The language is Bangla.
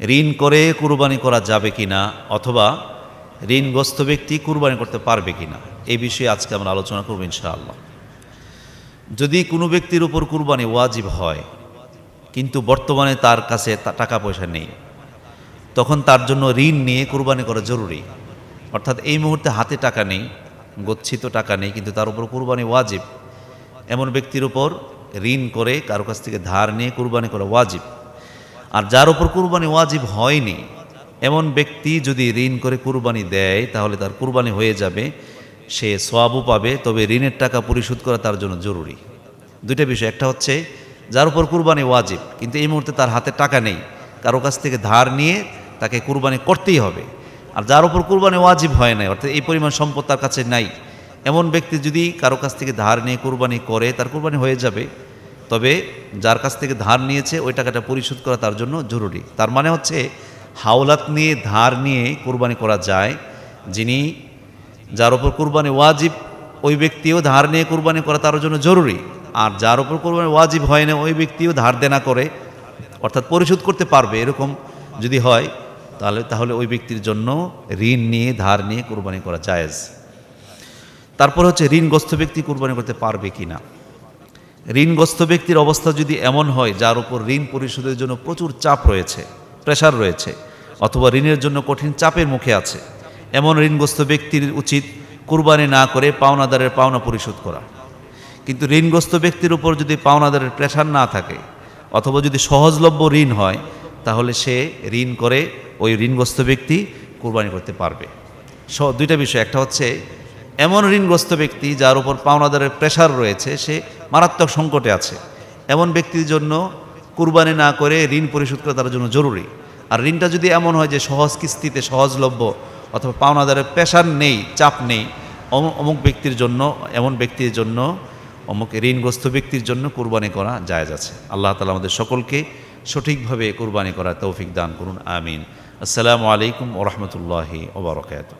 ঋণ করে কুরবানি করা যাবে কি না অথবা ঋণগ্রস্ত ব্যক্তি কুরবানি করতে পারবে কি না এই বিষয়ে আজকে আমরা আলোচনা করব ইনশাআল্লাহ। যদি কোনো ব্যক্তির উপর কুরবানি ওয়াজিব হয়, কিন্তু বর্তমানে তার কাছে টাকা পয়সা নেই, তখন তার জন্য ঋণ নিয়ে কুরবানি করা জরুরি। অর্থাৎ এই মুহূর্তে হাতে টাকা নেই, গচ্ছিত টাকা নেই, কিন্তু তার উপর কুরবানি ওয়াজিব। এমন ব্যক্তির উপর ঋণ করে কারও কাছ থেকে ধার নিয়ে কুরবানি করা ওয়াজিব। আর যার উপর কুরবানি ওয়াজিব হয়নি, এমন ব্যক্তি যদি ঋণ করে কুরবানি দেয়, তাহলে তার কুরবানি হয়ে যাবে, সে সোয়াবও পাবে, তবে ঋণের টাকা পরিশোধ করা তার জন্য জরুরি। দুইটা বিষয়, একটা হচ্ছে যার উপর কুরবানি ওয়াজিব, কিন্তু এই মুহূর্তে তার হাতে টাকা নেই, কারও কাছ থেকে ধার নিয়ে তাকে কুরবানি করতেই হবে। আর যার উপর কুরবানি ওয়াজিব হয় নাই, অর্থাৎ এই পরিমাণ সম্পদ তার কাছে নাই, এমন ব্যক্তি যদি কারও কাছ থেকে ধার নিয়ে কুরবানি করে, তার কুরবানি হয়ে যাবে তবে যার কাছ থেকে ধার নিয়েছে ওই টাকাটা পরিশোধ করা তার জন্য জরুরি। তার মানে হচ্ছে হাওলাত নিয়ে ধার নিয়ে কোরবানি করা যায়, যিনি যার ওপর কোরবানি ওয়াজিব, ওই ব্যক্তিও ধার নিয়ে কোরবানি করা তার জন্য জরুরি। আর যার ওপর কোরবানি ওয়াজিব হয় না, ওই ব্যক্তিও ধার দেনা করে, অর্থাৎ পরিশোধ করতে পারবে এরকম যদি হয়, তাহলে তাহলে ওই ব্যক্তির জন্য ঋণ নিয়ে, ধার নিয়ে কোরবানি করা জায়েজ। তারপর হচ্ছে ঋণগ্রস্ত ব্যক্তি কোরবানি করতে পারবে কি না ঋণগ্রস্ত ব্যক্তির অবস্থা যদি এমন হয়, যার উপর ঋণ পরিশোধের জন্য প্রচুর চাপ রয়েছে প্রেশার রয়েছে, অথবা ঋণের জন্য কঠিন চাপের মুখে আছে, এমন ঋণগ্রস্ত ব্যক্তির উচিত কুরবানি না করে পাওনাদারের পাওনা পরিশোধ করা। কিন্তু ঋণগ্রস্ত ব্যক্তির উপর যদি পাওনাদারের প্রেশার না থাকে, অথবা যদি সহজলভ্য ঋণ হয়, তাহলে সে ঋণ করে ওই ঋণগ্রস্ত ব্যক্তি কুরবানি করতে পারবে। স- দুইটা বিষয়, একটা হচ্ছে এমন ঋণগ্রস্ত ব্যক্তি যার উপর পাওনাদারের প্রেশার রয়েছে, সে মারাত্মক সংকটে আছে। এমন ব্যক্তির জন্য কুরবানি না করে ঋণ পরিশোধ করা তার জন্য জরুরি। আর ঋণটা যদি এমন হয় যে সহজ কিস্তিতে সহজলভ্য অথবা পাওনাদারের প্রেশার নেই, চাপ নেই অমুক ব্যক্তির জন্য, এমন ব্যক্তির জন্য, অমুক ঋণগ্রস্ত ব্যক্তির জন্য কুরবানি করা জায়েজ আছে। আল্লাহ তালা আমাদের সকলকে সঠিকভাবে কুরবানি করার তৌফিক দান করুন, আমিন। আসসালামু আলাইকুম ওরহমতুল্লাহি ওবরকাত